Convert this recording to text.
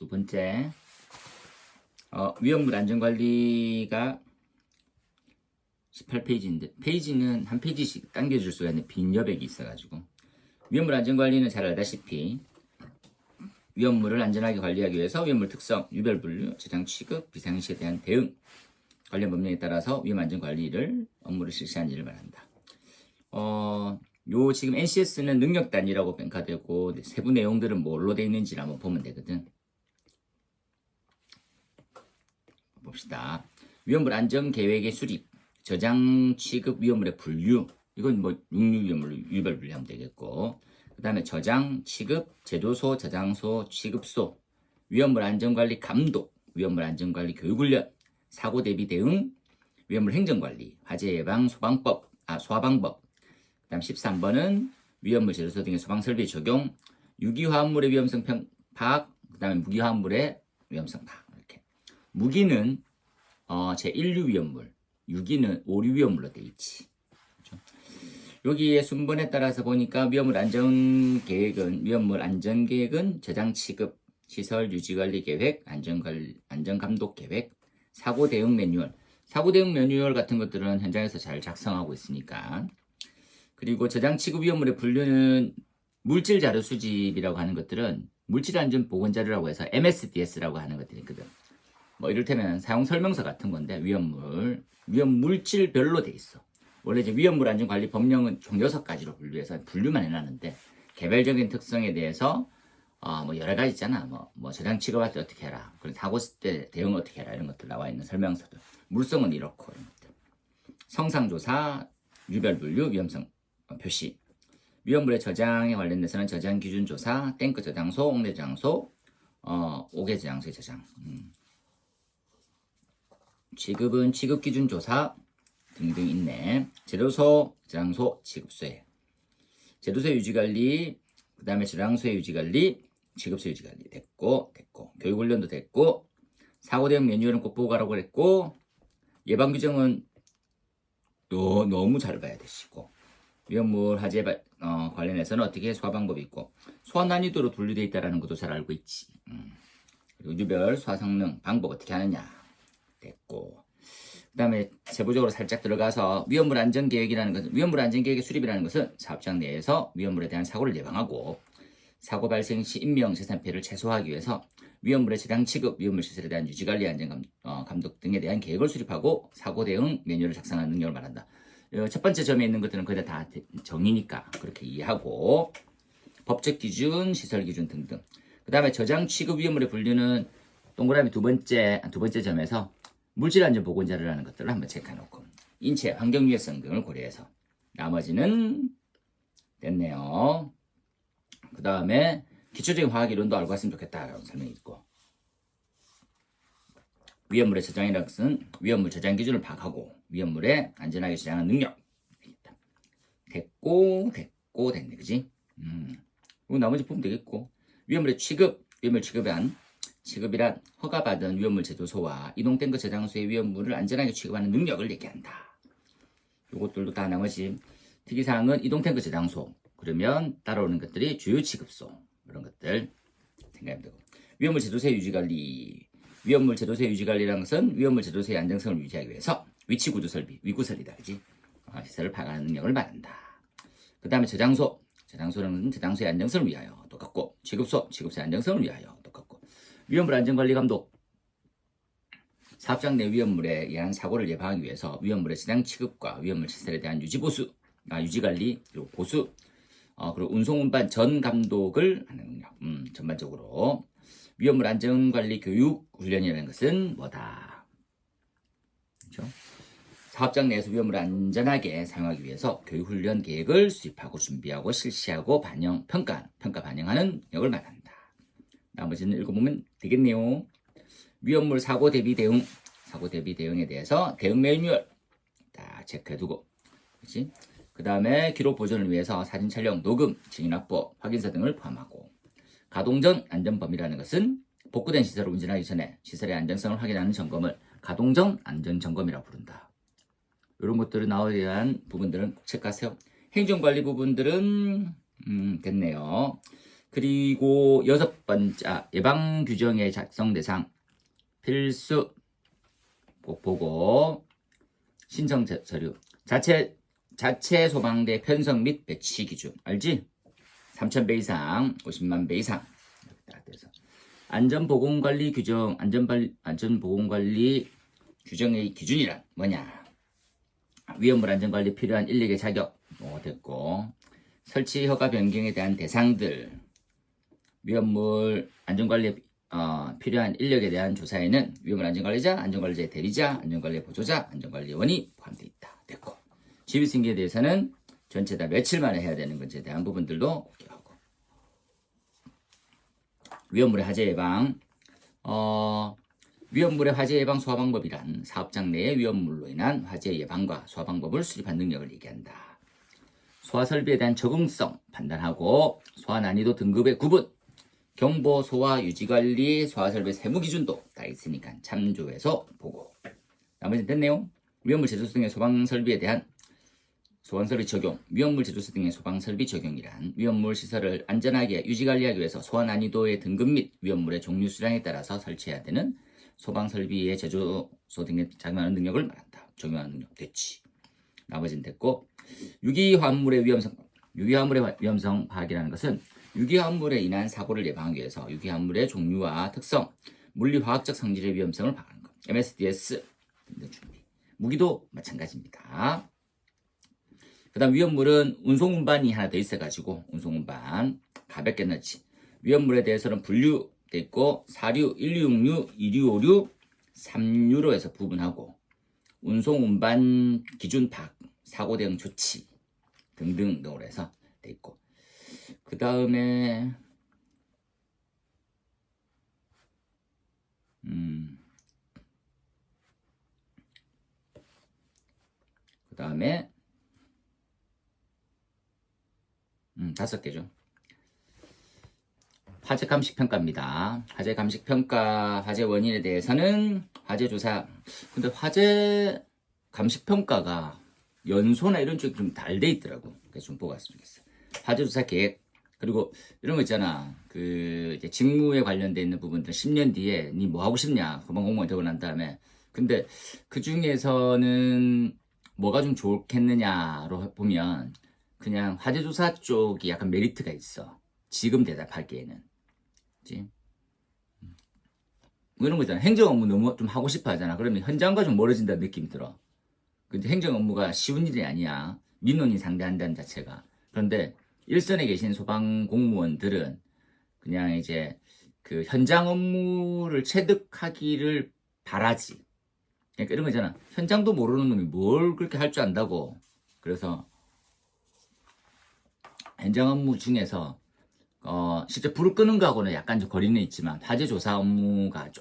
두 번째, 어, 위험물 안전관리가 18페이지인데, 페이지는 한 페이지씩 당겨줄 수가 있는 빈 여백이 있어가지고, 위험물 안전관리는 잘 알다시피, 위험물을 안전하게 관리하기 위해서 위험물 특성, 유별 분류, 저장 취급, 비상시에 대한 대응, 관련 법령에 따라서 위험 안전 관리를 업무를 실시하는 일을 말한다. 어, 요 지금 NCS는 능력 단위라고 평가되고 세부 내용들은 뭘로 되어 있는지 한번 보면 되거든. 봅시다. 위험물 안전 계획의 수립, 저장 취급 위험물의 분류, 이건 뭐 육류 위험물로 유별 분류하면 되겠고, 그 다음에 저장, 취급, 제도소, 저장소, 취급소, 위험물 안전관리 감독, 위험물 안전관리 교육훈련, 사고 대비 대응, 위험물 행정관리, 화재 예방 소방법, 아 소화방법. 그 다음 13번은 위험물 제도소 등의 소방 설비 적용, 유기화합물의 위험성 평 파악, 그 다음에 무기화합물의 위험성 파악 이렇게. 무기는 어, 제 1류 위험물, 유기는 5류 위험물로 돼 있지. 그렇죠? 여기에 순번에 따라서 보니까 위험물 안전 계획은 위험물 안전 계획은 저장 취급, 시설 유지 관리 계획, 안전 안전 감독 계획, 사고 대응 매뉴얼. 사고 대응 매뉴얼 같은 것들은 현장에서 잘 작성하고 있으니까. 그리고 저장 취급 위험물의 분류는 물질 자료 수집이라고 하는 것들은 물질 안전 보건 자료라고 해서 MSDS라고 하는 것들이 있거든. 뭐 이를테면 사용 설명서 같은 건데 위험물, 위험 물질별로 돼 있어. 원래 이제 위험물 안전 관리 법령은 총 6가지로 분류해서 분류만 해놨는데 개별적인 특성에 대해서 어, 뭐 여러 가지 있잖아. 뭐, 뭐 저장 취급할 때 어떻게 해라. 그리고 사고 때 대응 어떻게 해라. 이런 것들 나와 있는 설명서들. 물성은 이렇고 이런 것들. 성상조사, 유별 분류, 위험성 어, 표시. 위험물의 저장에 관련돼서는 저장 기준 조사, 탱크 저장소, 옥내 저장소, 어, 옥외 저장소의 저장. 음. 취급은 취급 기준 조사 등등 있네. 제도소, 저장소, 취급소에. 제도소 유지 관리, 그 다음에 저장소의 유지 관리, 취급소 유지 관리 됐고, 됐고, 교육훈련도 됐고, 사고 대응 매뉴얼은 꼭 보고 가라고 그랬고, 예방 규정은 또 너무 잘 봐야 되시고, 위험물 화재 발- 어, 관련해서는 어떻게 소화 방법이 있고, 소화 난이도로 분류되어 있다는 것도 잘 알고 있지. 음. 그리고 유별 소화 성능 방법 어떻게 하느냐 됐고, 그 다음에 세부적으로 살짝 들어가서 위험물 안전 계획이라는 것은 위험물 안전 계획의 수립이라는 것은 사업장 내에서 위험물에 대한 사고를 예방하고 사고 발생 시 인명 재산 피해를 최소화하기 위해서 위험물의 저장 취급, 위험물 시설에 대한 유지 관리 안전 감, 어, 감독 등에 대한 계획을 수립하고 사고 대응 매뉴얼을 작성하는 능력을 말한다. 어, 첫 번째 점에 있는 것들은 거의 다 대- 정의니까 그렇게 이해하고 법적 기준, 시설 기준 등등. 그 다음에 저장 취급 위험물의 분류는 동그라미 두 번째 두 번째 점에서 물질 안전 보건 자료라는 것들을 한번 체크해놓고 인체 환경 유해성 등을 고려해서 나머지는 됐네요. 그 다음에 기초적인 화학 이론도 알고 왔으면 좋겠다라고 설명이 있고 위험물의 저장이라는 것은 위험물 저장 기준을 파악하고 위험물에 안전하게 저장하는 능력. 됐고 됐고 됐네 그지? 음. 나머지 보면 되겠고 위험물의 취급 위험물 취급한 취급이란 허가받은 위험물 제도소와 이동탱크 저장소의 위험물을 안전하게 취급하는 능력을 얘기한다. 이것들도 다 나머지 특이사항은 이동탱크 저장소 그러면 따라오는 것들이 주요 취급소 이런 것들 생각하면 되고 위험물 제도소의 유지관리 위험물 제도소의 유지관리라는 것은 위험물 제도소의 안정성을 유지하기 위해서 위치 구조 설비 위구설이다 그지 어, 시설을 파악하는 능력을 말한다. 그 다음에 저장소 저장소는 저장소의 안정성을 위하여 똑같고 취급소 취급소의 안정성을 위하여 위험물 안전관리 감독 사업장 내 위험물에 의한 사고를 예방하기 위해서 위험물의 저장 취급과 위험물 시설에 대한 유지 보수, 아, 유지 관리 그리고 보수, 어, 그리고 운송 운반 전 감독을 하는 능력. 음, 전반적으로 위험물 안전 관리 교육 훈련이라는 것은 뭐다? 그렇죠? 사업장 내에서 위험을 안전하게 사용하기 위해서 교육 훈련 계획을 수립하고 준비하고 실시하고 반영 평가 평가 반영하는 역을 말한다. 나머지는 읽어보면 되겠네요. 위험물 사고 대비 대응, 사고 대비 대응에 대해서 대응 매뉴얼 다 체크해두고, 그렇지? 그 다음에 기록 보존을 위해서 사진 촬영, 녹음, 증인 확보, 확인서 등을 포함하고, 가동 전 안전 범위라는 것은 복구된 시설을 운전하기 전에 시설의 안전성을 확인하는 점검을 가동 전 안전 점검이라고 부른다. 이런 것들을 나오에 대한 부분들은 꼭 체크하세요. 행정관리 부분들은 음, 됐네요. 그리고 여섯 번째 아, 예방 규정의 작성 대상 필수 꼭 보고 신청 제- 서류. 자체 자체 소방대 편성 및 배치 기준. 알지? 3,000배 이상, 50만 배 이상. 돼서. 안전보건관리 규정 안전발 안전보건관리 규정의 기준이란 뭐냐? 위험물 안전관리 필요한 인력의 자격. 뭐 됐고. 설치 허가 변경에 대한 대상들 위험물 안전관리에 어, 필요한 인력에 대한 조사에는 위험물 안전관리자, 안전관리자의 대리자, 안전관리 보조자, 안전관리원이 포함되어 있다. 됐고 지휘승계에 대해서는 전체 다 며칠 만에 해야 되는 것에 대한 부분들도 공개하고 위험물의 화재 예방 어, 위험물의 화재 예방 소화 방법이란 사업장 내의 위험물로 인한 화재 예방과 소화 방법을 수립한 능력을 얘기한다. 소화 설비에 대한 적응성 판단하고 소화 난이도 등급의 구분 경보 소화 유지 관리 소화 설비 세무 기준도 다 있으니까 참조해서 보고 나머지 됐네요. 위험물 제조소 등의 소방 설비에 대한 소방 설비 적용, 위험물 제조소 등의 소방 설비 적용이란 위험물 시설을 안전하게 유지 관리하기 위해서 소화 난이도의 등급 및 위험물의 종류 수량에 따라서 설치해야 되는 소방 설비의 제조소 등에 작용하는 능력을 말한다. 적용하는 능력 됐지. 나머지는 됐고 유기화합물의 위험성, 유기화합물의 화- 위험성 파악이라는 것은 유기화합물에 인한 사고를 예방하기 위해서 유기화합물의 종류와 특성, 물리화학적 성질의 위험성을 파악하는 것. MSDS 등등 준비. 무기도 마찬가지입니다. 그 다음 위험물은 운송 운반이 하나 더 있어가지고 운송 운반 가볍게 넣지. 위험물에 대해서는 분류돼 있고 사류, 1류, 6류, 2류, 5류, 3류로 해서 부분하고 운송 운반 기준 파악, 사고 대응 조치 등등 등으로 해서 돼 있고 그 다음에 음, 그 다음에 음, 다섯 개죠. 화재 감식 평가입니다. 화재 감식 평가, 화재 원인에 대해서는 화재 조사. 근데 화재 감식 평가가 연소나 이런 쪽이 좀 잘 돼 있더라고. 그래서 좀 보고 왔으면 좋겠어. 화재 조사 계획. 그리고 이런 거 있잖아. 그 이제 직무에 관련돼 있는 부분들 10년 뒤에 니 뭐 하고 싶냐? 소방 공무원 되고 난 다음에. 근데 그 중에서는 뭐가 좀 좋겠느냐로 보면 그냥 화재 조사 쪽이 약간 메리트가 있어. 지금 대답하기에는. 그치? 음. 뭐 이런 거 있잖아. 행정 업무 너무 좀 하고 싶어 하잖아. 그러면 현장과 좀 멀어진다는 느낌이 들어. 근데 행정 업무가 쉬운 일이 아니야. 민원인 상대한다는 자체가. 그런데 일선에 계신 소방 공무원들은 그냥 이제 그 현장 업무를 체득하기를 바라지. 그러니까 이런 거 있잖아. 현장도 모르는 놈이 뭘 그렇게 할 줄 안다고. 그래서 현장 업무 중에서 어, 실제 불을 끄는 거하고는 약간 좀 거리는 있지만 화재 조사 업무가